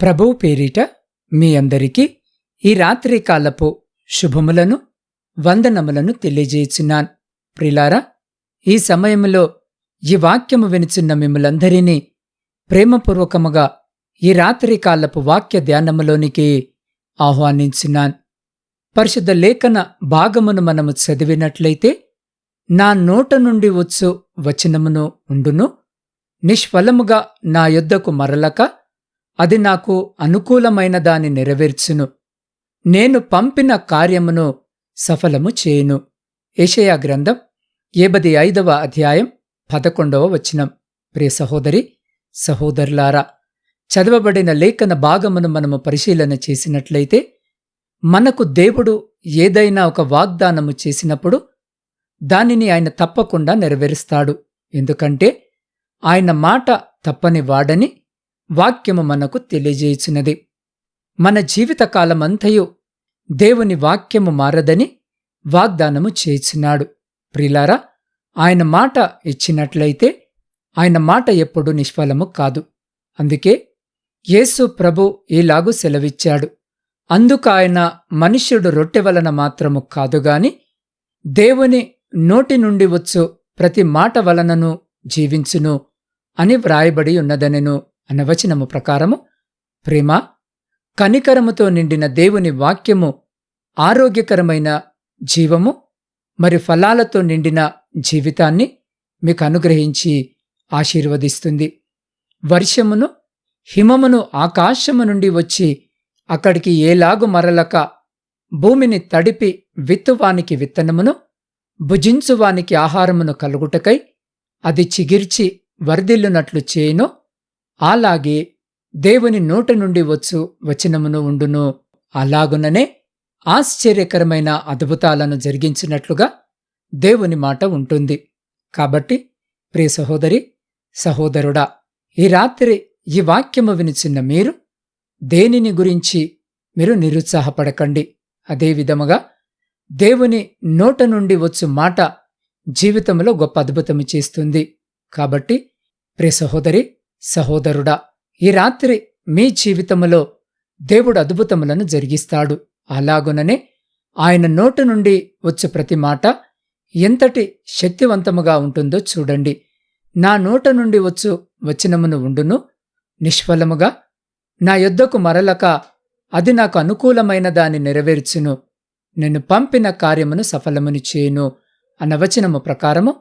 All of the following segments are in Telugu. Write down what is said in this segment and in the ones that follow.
ప్రభువు పేరిట మీ అందరికీ ఈ రాత్రి కాలపు శుభములను వందనములను తెలియజేయుచున్నాను. ప్రిలారా ఈ సమయంలో ఈ వాక్యము వినుచున్న మిమ్మలందరినీ ప్రేమపూర్వకముగా ఈ రాత్రి కాలపు వాక్య ధ్యానములోనికి ఆహ్వానించున్నాను. పరిశుద్ధ లేఖన భాగమును మనము చదివినట్లయితే నా నోట నుండి వచ్చు వచనమును ఉండును నిష్ఫలముగా నా యొద్దకు మరలక అది నాకు అనుకూలమైన దాని నెరవేర్చును. నేను పంపిన కార్యమును సఫలము చేయును. ఏషయా గ్రంథం ఏబది ఐదవ అధ్యాయం పదకొండవ వచనం. ప్రియ సహోదరి సహోదరులారా చదవబడిన లేఖన భాగమును మనము పరిశీలన చేసినట్లయితే మనకు దేవుడు ఏదైనా ఒక వాగ్దానము చేసినప్పుడు దానిని ఆయన తప్పకుండా నెరవేరుస్తాడు. ఎందుకంటే ఆయన మాట తప్పని వాడని వాక్యము మనకు తెలియజేయుచున్నది. మన జీవితకాలమంతయు దేవుని వాక్యము మారదని వాగ్దానము చేసినాడు ప్రిలారా ఆయన మాట ఇచ్చినట్లయితే ఆయన మాట ఎప్పుడు నిష్ఫలము కాదు. అందుకే యేసు ప్రభు ఈలాగు సెలవిచ్చాడు. అందుకు ఆయన మనుష్యుడు రొట్టె వలన మాత్రము కాదుగాని దేవుని నోటి నుండి వచ్చు ప్రతి మాట వలనను జీవించును అని వ్రాయబడి ఉన్నదనెను. అన్న వచనము ప్రకారము ప్రేమ కనికరముతో నిండిన దేవుని వాక్యము ఆరోగ్యకరమైన జీవము మరి ఫలాలతో నిండిన జీవితాన్ని మీకు అనుగ్రహించి ఆశీర్వదిస్తుంది. వర్షమును హిమమును ఆకాశము నుండి వచ్చి అక్కడికి ఏలాగు మరలక భూమిని తడిపి విత్తువానికి విత్తనమును భుజించువానికి ఆహారమును కలుగుటకై అది చిగిర్చి వర్ధిల్లునట్లు చేయును. అలాగే దేవుని నోట నుండి వచ్చు వచనమును ఉండును. అలాగుననే ఆశ్చర్యకరమైన అద్భుతాలను జరిగించినట్లుగా దేవుని మాట ఉంటుంది. కాబట్టి ప్రియ సహోదరి సహోదరుడా ఈ రాత్రి ఈ వాక్యము వినిచిన్న మీరు దేనిని గురించి మీరు నిరుత్సాహపడకండి. అదేవిధముగా దేవుని నోట నుండి వచ్చు మాట జీవితంలో గొప్ప అద్భుతము చేస్తుంది. కాబట్టి ప్రియ సహోదరి సహోదరుడా ఈ రాత్రి మీ జీవితములో దేవుడు అద్భుతములను జరిగిస్తాడు. అలాగుననే ఆయన నోటు నుండి వచ్చు ప్రతి మాట ఎంతటి శక్తివంతముగా ఉంటుందో చూడండి. నా నోట నుండి వచ్చు వచనమును ఉండును. నిష్ఫలముగా నా యొద్దకు మరలక అది నాకు అనుకూలమైన దాన్ని నెరవేర్చును. నేను పంపిన కార్యమును సఫలముని చేయును. అన్న వచనము ప్రకారము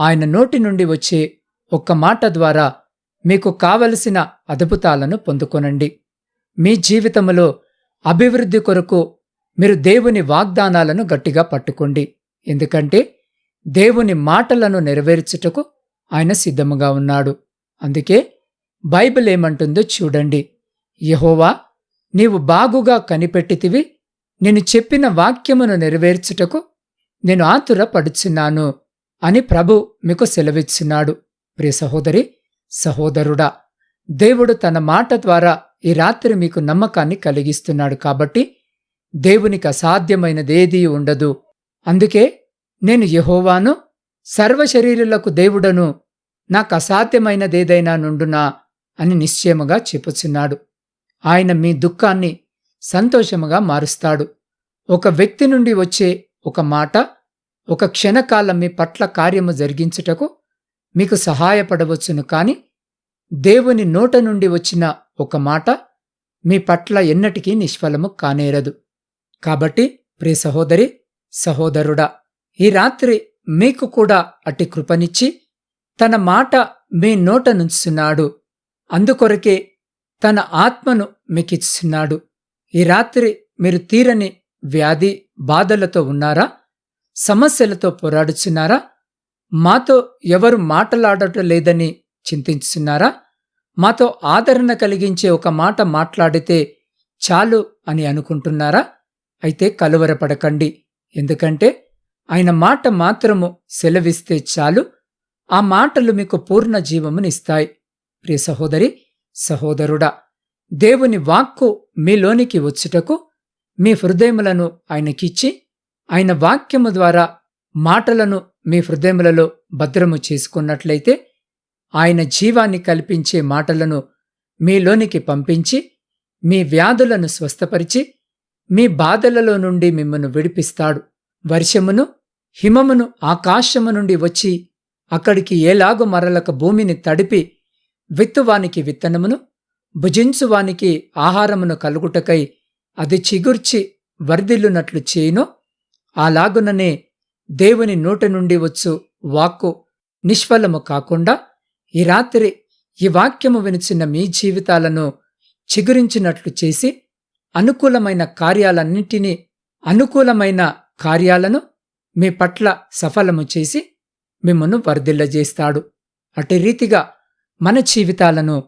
ఆయన నోటి నుండి వచ్చే ఒక్క మాట ద్వారా మీకు కావలసిన అద్భుతాలను పొందుకొనండి. మీ జీవితములో అభివృద్ధి కొరకు మీరు దేవుని వాగ్దానాలను గట్టిగా పట్టుకోండి. ఎందుకంటే దేవుని మాటలను నెరవేర్చుటకు ఆయన సిద్ధముగా ఉన్నాడు. అందుకే బైబిల్ ఏమంటుందో చూడండి. యహోవా నీవు బాగుగా కనిపెట్టితివి. నేను చెప్పిన వాక్యమును నెరవేర్చుటకు నేను ఆతురపడుచున్నాను అని ప్రభు మీకు సెలవిచ్చున్నాడు. ప్రియ సహోదరి సహోదరుడా దేవుడు తన మాట ద్వారా ఈ రాత్రి మీకు నమ్మకాన్ని కలిగిస్తున్నాడు కాబట్టి దేవునికి అసాధ్యమైనదేదీ ఉండదు. అందుకే నేను యహోవాను సర్వశరీరులకు దేవుడను నాకు అసాధ్యమైనదేదైనా నుండునా అని నిశ్చయముగా చెప్పుచున్నాడు. ఆయన మీ దుఃఖాన్ని సంతోషముగా మారుస్తాడు. ఒక వ్యక్తి నుండి వచ్చే ఒక మాట ఒక క్షణకాలం మీ పట్ల కార్యము జరిగించుటకు మీకు సహాయపడవచ్చును. కాని దేవుని నోట నుండి వచ్చిన ఒక మాట మీ పట్ల ఎన్నటికీ నిష్ఫలము కానేరదు. కాబట్టి ప్రియ సహోదరి సహోదరుడా ఈ రాత్రి మీకు కూడా అట్టి కృపనిచ్చి తన మాట మీ నోట నుంచున్నాడు. అందుకొరకే తన ఆత్మను మీకిస్తున్నాడు ఈ రాత్రి మీరు తీరని వ్యాధి బాధలతో ఉన్నారా? సమస్యలతో పోరాడుచున్నారా? మాతో ఎవరు మాటలాడటం లేదని చింతించున్నారా మాతో ఆదరణ కలిగించే ఒక మాట మాట్లాడితే చాలు అని అనుకుంటున్నారా? అయితే కలువరపడకండి. ఎందుకంటే ఆయన మాట మాత్రము సెలవిస్తే చాలు. ఆ మాటలు మీకు పూర్ణ జీవమునిస్తాయి. ప్రియ సహోదరి సహోదరుడా దేవుని వాక్కు మీలోనికి వచ్చుటకు మీ హృదయములను ఆయనకిచ్చి ఆయన వాక్యము ద్వారా మాటలను మీ హృదయములలో భద్రము చేసుకున్నట్లయితే ఆయన జీవాన్ని కల్పించే మాటలను మీలోనికి పంపించి మీ వ్యాధులను స్వస్థపరిచి మీ బాధలలో నుండి మిమ్మను విడిపిస్తాడు. వర్షమును హిమమును ఆకాశము నుండి వచ్చి అక్కడికి ఏలాగు మరలక భూమిని తడిపి విత్తువానికి విత్తనమును భుజించువానికి ఆహారమును కలుగుటకై అది చిగుర్చి వర్ధిల్లునట్లు చేయును అలాగుననే దేవుని నోట నుండి వచ్చు వాక్కు నిష్ఫలము కాకుండా ఈ రాత్రి ఈ వాక్యము వినిచిన మీ జీవితాలను చిగురించినట్లు చేసి అనుకూలమైన కార్యాలన్నింటినీ అనుకూలమైన కార్యాలను మీ పట్ల సఫలము చేసి మిమ్మను వర్ధిల్లజేస్తాడు. అటు రీతిగా మన జీవితాలను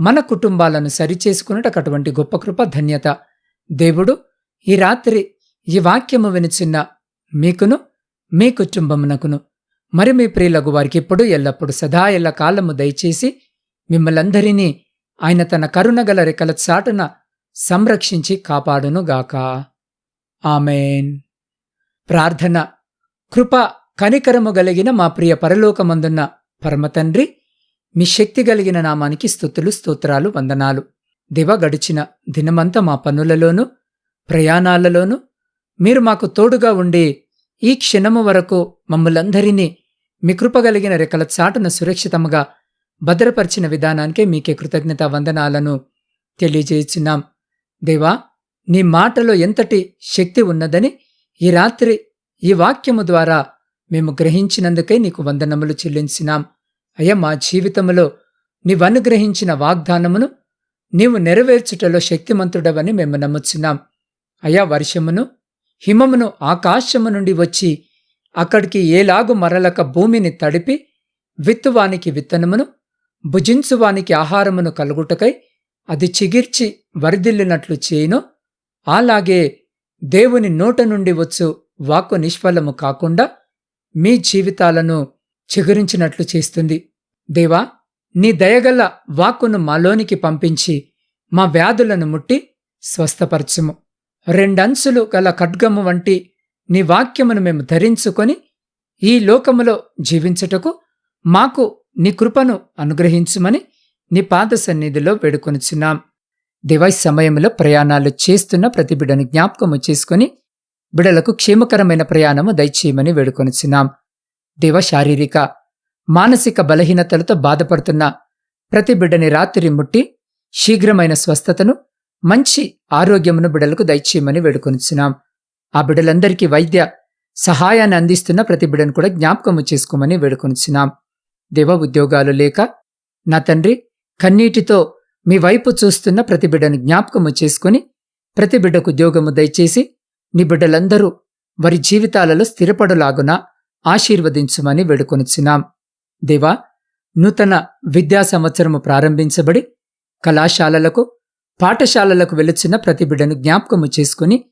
మన కుటుంబాలను సరిచేసుకున్నట్టు అటువంటి గొప్ప కృప ధన్యత. దేవుడు ఈ రాత్రి ఈ వాక్యము వినిచిన్న మీకును మీ కుటుంబమునకును. మరి మీ ప్రియులకు వారికి ఇప్పుడు ఎల్లప్పుడు సదా ఎల్ల కాలము దయచేసి మిమ్మలందరినీ ఆయన తన కరుణగల రెక్కల చాటున సంరక్షించి కాపాడునుగాక ఆమెన్. ప్రార్థన. కృప కనికరము గలిగిన మా ప్రియ పరలోకమందున్న పరమతండ్రి మీ శక్తి కలిగిన నామానికి స్థుతులు స్తోత్రాలు వందనాలు. దివ గడిచిన దినమంతా మా పనులలోనూ ప్రయాణాలలోనూ మీరు మాకు తోడుగా ఉండి ఈ క్షణము వరకు మమ్మలందరినీ మీ కృపగలిగిన రెక్కల చాటున సురక్షితముగా భద్రపరిచిన విధానానికే మీకే కృతజ్ఞత వందనాలను తెలియజేస్తున్నాం. దేవా నీ మాటలో ఎంతటి శక్తి ఉన్నదని ఈ రాత్రి ఈ వాక్యము ద్వారా మేము గ్రహించినందుకే నీకు వందనములు చెల్లించినాం. అయ్యా మా జీవితంలో నీవనుగ్రహించిన వాగ్దానమును నీవు నెరవేర్చుటలో శక్తిమంతుడవని మేము నమ్ముచున్నాం. అయా వర్షమును హిమమును ఆకాశము నుండి వచ్చి అక్కడికి ఏలాగు మరలక భూమిని తడిపి విత్తువానికి విత్తనమును భుజించువానికి ఆహారమును కలుగుటకై అది చిగిర్చి వరిదిల్లినట్లు చేయును. అలాగే దేవుని నోట నుండి వచ్చు వాక్కు నిష్ఫలము కాకుండా మీ జీవితాలను చిగురించినట్లు చేస్తుంది. దేవా నీ దయగల వాక్కును మాలోనికి పంపించి మా వ్యాధులను ముట్టి స్వస్థపరచుము. రెండంచులు గల ఖడ్గము వంటి నీ వాక్యమును మేము ధరించుకొని ఈ లోకములో జీవించుటకు మాకు నీ కృపను అనుగ్రహించుమని నీ పాద సన్నిధిలో వేడుకొనుచున్నాం. దివై సమయంలో ప్రయాణాలు చేస్తున్న ప్రతి బిడ్డను జ్ఞాపకము చేసుకుని బిడలకు క్షేమకరమైన ప్రయాణము దయచేయమని వేడుకొనుచున్నాం. దివ శారీరక మానసిక బలహీనతలతో బాధపడుతున్న ప్రతి బిడ్డని రాత్రి ముట్టి శీఘ్రమైన స్వస్థతను మంచి ఆరోగ్యమును బిడలకు దయచేయమని వేడుకొనిచ్చున్నాం ఆ బిడలందరికీ వైద్య సహాయాన్ని అందిస్తున్న ప్రతి బిడను కూడా జ్ఞాపకము చేసుకోమని వేడుకొనిచ్చున్నాం దేవ ఉద్యోగాలు లేక నా తండ్రి కన్నీటితో మీ వైపు చూస్తున్న ప్రతి బిడ్డను జ్ఞాపకము చేసుకుని ప్రతి బిడ్డకు ఉద్యోగము దయచేసి నీ బిడ్డలందరూ వారి జీవితాలలో స్థిరపడులాగున ఆశీర్వదించుమని వేడుకొనిచ్చున్నాం దేవా నూతన విద్యా సంవత్సరము ప్రారంభించబడి కళాశాలలకు పాఠశాలలకు వెలుచున్న ప్రతి బిడ్డను జ్ఞాపకము చేసుకుని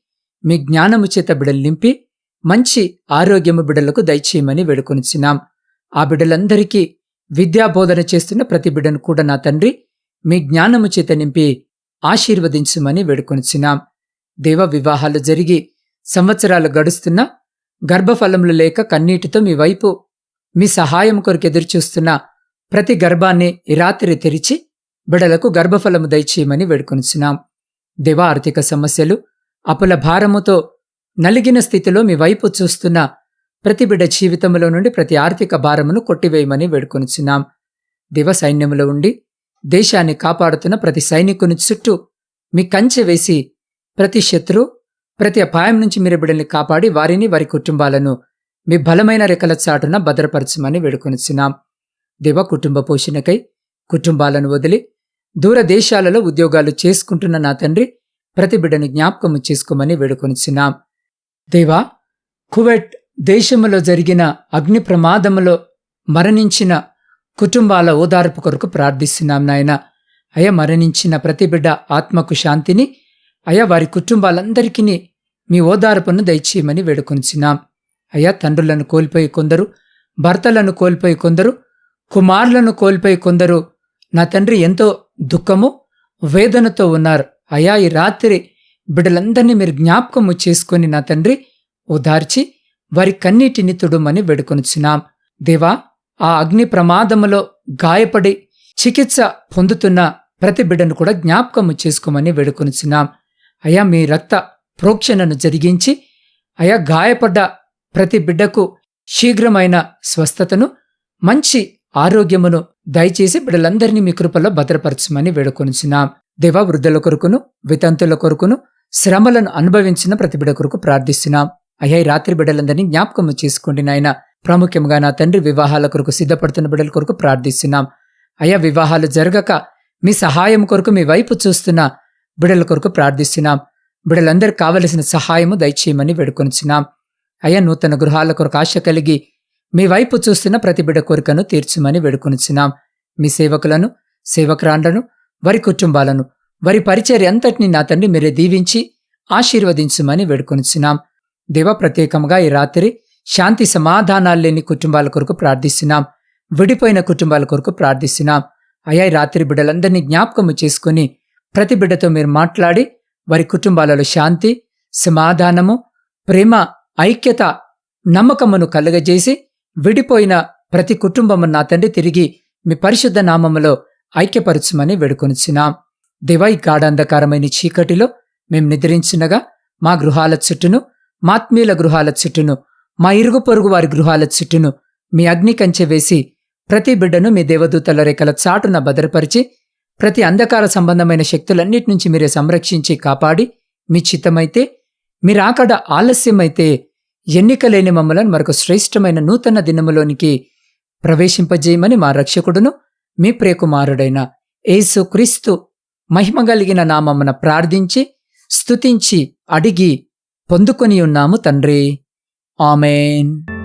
మీ జ్ఞానము చేత బిడలు నింపి మంచి ఆరోగ్యము బిడలకు దయచేయమని వేడుకొనిచున్నాం. ఆ బిడ్డలందరికీ విద్యాబోధన చేస్తున్న ప్రతి బిడ్డను కూడా నా తండ్రి మీ జ్ఞానము చేత నింపి ఆశీర్వదించుమని వేడుకొనిచున్నాం. దేవ వివాహాలు జరిగి సంవత్సరాలు గడుస్తున్నా గర్భఫలములు లేక కన్నీటితో మీ వైపు మీ సహాయం కొరకు ఎదురుచూస్తున్న ప్రతి గర్భాన్ని రాత్రి తెరిచి బిడలకు గర్భఫలము దయచేయమని వేడుకొనిచున్నాం. దేవ ఆర్థిక సమస్యలు అపుల భారముతో నలిగిన స్థితిలో మీ వైపు చూస్తున్న ప్రతి బిడ్డ జీవితంలో నుండి ప్రతి ఆర్థిక భారమును కొట్టివేయమని వేడుకొనిచున్నాం. దివ సైన్యములో ఉండి దేశాన్ని కాపాడుతున్న ప్రతి సైనికుని చుట్టూ మీ కంచె వేసి ప్రతి శత్రు ప్రతి అపాయం నుంచి మీరు బిడ్డల్ని కాపాడి వారిని వారి కుటుంబాలను మీ బలమైన రెక్కల చాటున భద్రపరచమని వేడుకొనిచున్నాం. దివ కుటుంబ పోషణకై కుటుంబాలను వదిలి దూరదేశాలలో ఉద్యోగాలు చేసుకుంటున్న నా తండ్రి ప్రతి బిడ్డను జ్ఞాపకము చేసుకోమని వేడుకొనిచున్నాం. దేవా కువెట్ దేశములో జరిగిన అగ్ని ప్రమాదములో మరణించిన కుటుంబాల ఓదార్పు కొరకు ప్రార్థిస్తున్నాం నాయన. అయ మరణించిన ప్రతి బిడ్డ ఆత్మకు శాంతిని అయా వారి కుటుంబాలందరికీ మీ ఓదార్పును దయచేయమని వేడుకొనిచున్నాం. అయ్యా తండ్రులను కోల్పోయి కొందరు భర్తలను కోల్పోయి కొందరు కుమారులను కోల్పోయి కొందరు నా తండ్రి ఎంతో దుఃఖము వేదనతో ఉన్నారు. అయా ఈ రాత్రి బిడ్డలందరినీ మీరు జ్ఞాపకము చేసుకొని నా తండ్రి ఓదార్చి వారి కన్నీటిని తుడుమని వేడుకొనుచున్నాం. దేవా ఆ అగ్ని ప్రమాదములో గాయపడి చికిత్స పొందుతున్న ప్రతి బిడ్డను కూడా జ్ఞాపకము చేసుకోమని వేడుకొనుచున్నాం. అయా మీ రక్త ప్రోక్షణను జరిగించి అయా గాయపడ్డ ప్రతి బిడ్డకు శీఘ్రమైన స్వస్థతను మంచి ఆరోగ్యమును దయచేసి బిడ్డలందరినీ మీ కృపలో భద్రపరచమని వేడుకొనిచున్నాం. దేవా వృద్ధుల కొరకును వితంతుల కొరకును శ్రమలను అనుభవించిన ప్రతిబిడ కొరకు ప్రార్థిస్తున్నాం. అయ్యా రాత్రి బిడ్డలందరినీ జ్ఞాపకము చేసుకోండి నాయన. ప్రాముఖ్యంగా నా తండ్రి వివాహాల కొరకు సిద్ధపడుతున్న బిడ్డల కొరకు ప్రార్థిస్తున్నాం. అయ్యా వివాహాలు జరగక మీ సహాయం కొరకు మీ వైపు చూస్తున్న బిడల కొరకు ప్రార్థిస్తున్నాం. బిడలందరికి కావలసిన సహాయము దయచేయమని వేడుకొనిచున్నాం. అయ్యా నూతన గృహాల కొరకు ఆశ కలిగి మీ వైపు చూస్తున్న ప్రతి బిడ్డ కోరికను తీర్చుమని వేడుకొనిచ్చినాం మీ సేవకులను సేవకురాండ్లను వారి కుటుంబాలను వారి పరిచర్య అంతటిని నా తండ్రి మీరే దీవించి ఆశీర్వదించుమని వేడుకొనిచ్చినాం దేవ ప్రత్యేకంగా ఈ రాత్రి శాంతి సమాధానాలు లేని కుటుంబాల కొరకు ప్రార్థిస్తున్నాం. విడిపోయిన కుటుంబాల కొరకు ప్రార్థిస్తున్నాం. అయ్యా ఈ రాత్రి బిడ్డలందరినీ జ్ఞాపకము చేసుకుని ప్రతి బిడ్డతో మీరు మాట్లాడి వారి కుటుంబాలలో శాంతి సమాధానము ప్రేమ ఐక్యత నమ్మకమును కలుగజేసి విడిపోయిన ప్రతి కుటుంబము నా తండ్రి తిరిగి మీ పరిశుద్ధ నామములో ఐక్యపరచుమని వేడుకొనిచున్నాం. దివై గాఢాంధకారమైన చీకటిలో మేం నిద్రించినగా మా గృహాల చుట్టూను మాత్మీయుల గృహాల చుట్టూను మా ఇరుగు పొరుగు వారి గృహాల చుట్టూను మీ అగ్ని కంచె వేసి ప్రతి బిడ్డను మీ దేవదూతల రేఖల చాటున భద్రపరిచి ప్రతి అంధకార సంబంధమైన శక్తులన్నిటి నుంచి మీరే సంరక్షించి కాపాడి మీ చిత్తమైతే మీరాకడ ఆలస్యమైతే ఎన్నికలేని మమ్మలను మరొక శ్రేష్టమైన నూతన దినములోనికి ప్రవేశింపజేయమని మా రక్షకుడును మీ ప్రియకుమారుడైన యేసు క్రీస్తు మహిమ కలిగిన నామమున ప్రార్థించి స్తుతించి అడిగి పొందుకొని ఉన్నాము తండ్రి. ఆమెన్.